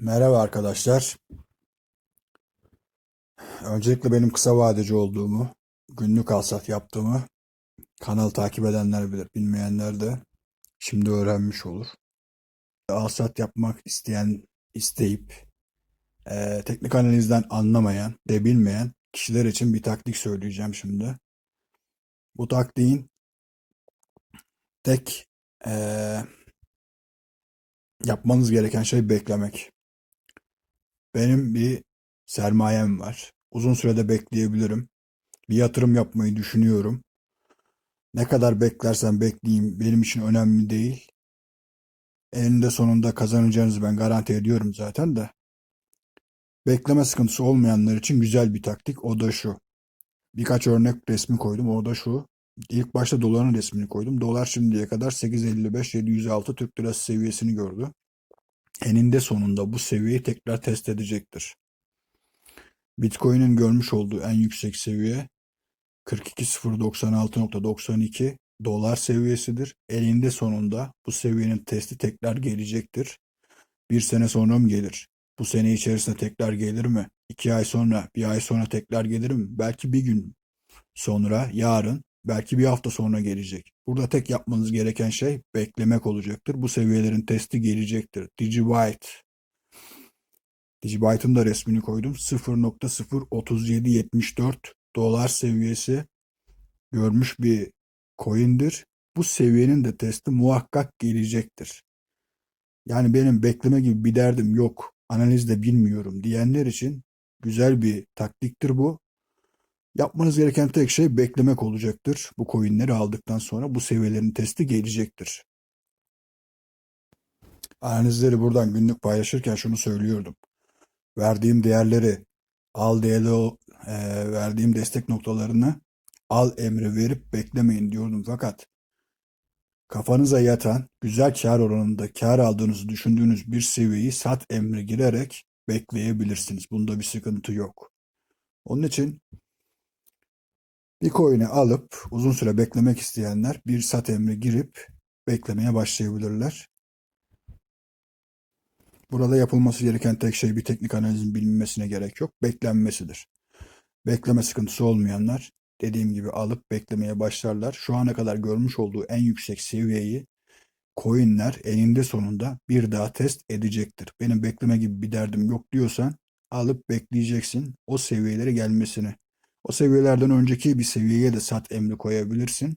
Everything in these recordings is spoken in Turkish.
Merhaba arkadaşlar. Öncelikle benim kısa vadeci olduğumu, günlük alsat yaptığımı kanal takip edenler bilir. Bilmeyenler de şimdi öğrenmiş olur. Alsat yapmak isteyen, isteyip eee, teknik analizden anlamayan ve bilmeyen kişiler için bir taktik söyleyeceğim şimdi. Bu taktiğin tek eee, yapmanız gereken şey beklemek. Benim bir sermayem var. Uzun sürede bekleyebilirim. Bir yatırım yapmayı düşünüyorum. Ne kadar beklersem bekleyeyim benim için önemli değil. Eninde sonunda kazanacağınızı ben garanti ediyorum zaten de. Bekleme sıkıntısı olmayanlar için güzel bir taktik. O da şu. Birkaç örnek resmi koydum. O da şu. İlk başta doların resmini koydum. Dolar şimdiye kadar 8.55-706 Türk lirası seviyesini gördü. Eninde sonunda bu seviyeyi tekrar test edecektir. Bitcoin'in görmüş olduğu en yüksek seviye 42.096.92 dolar seviyesidir. Elinde sonunda bu seviyenin testi tekrar gelecektir. Bir sene sonra mı gelir? Bu sene içerisinde tekrar gelir mi? İki ay sonra, bir ay sonra tekrar gelir mi? Belki bir gün sonra, yarın, belki bir hafta sonra gelecek. Burada tek yapmanız gereken şey beklemek olacaktır. Bu seviyelerin testi gelecektir. DigiByte DigiByte'ın da resmini koydum. 0.03774 dolar seviyesi görmüş bir coin'dir. Bu seviyenin de testi muhakkak gelecektir. Yani benim bekleme gibi bir derdim yok, analiz de bilmiyorum diyenler için güzel bir taktiktir bu. Yapmanız gereken tek şey beklemek olacaktır. Bu coin'leri aldıktan sonra bu seviyelerin testi gelecektir. Analizleri buradan günlük paylaşırken şunu söylüyordum. Verdiğim değerleri al değerli o- eee, verdiğim destek noktalarını al emri verip beklemeyin diyordum. Fakat kafanıza yatan güzel kar oranında kar aldığınızı düşündüğünüz bir seviyeyi sat emri girerek bekleyebilirsiniz. Bunda bir sıkıntı yok. Onun için bir coin'i alıp uzun süre beklemek isteyenler bir sat emri girip beklemeye başlayabilirler. Burada yapılması gereken tek şey bir teknik analizin bilinmesine gerek yok. Beklenmesidir. Bekleme sıkıntısı olmayanlar dediğim gibi alıp beklemeye başlarlar. Şu ana kadar görmüş olduğu en yüksek seviyeyi coinler eninde sonunda bir daha test edecektir. Benim bekleme gibi bir derdim yok diyorsan alıp bekleyeceksin o seviyelere gelmesini. O seviyelerden önceki bir seviyeye de sat emri koyabilirsin.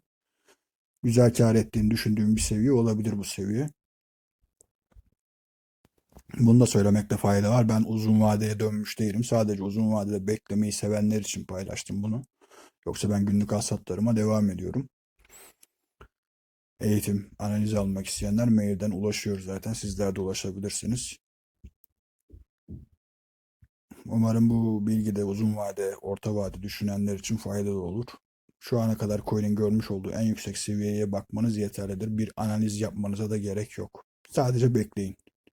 Güzel kar ettiğini düşündüğüm bir seviye olabilir bu seviye. Bunu da söylemekte fayda var. Ben uzun vadeye dönmüş değilim. Sadece uzun vadede beklemeyi sevenler için paylaştım bunu. Yoksa ben günlük hasatlarıma devam ediyorum. Eğitim, analiz almak isteyenler mailden ulaşıyor zaten. Sizler de ulaşabilirsiniz. Umarım bu bilgi de uzun vade, orta vade düşünenler için faydalı olur. Şu ana kadar coin'in görmüş olduğu en yüksek seviyeye bakmanız yeterlidir. Bir analiz yapmanıza da gerek yok. Sadece bekleyin.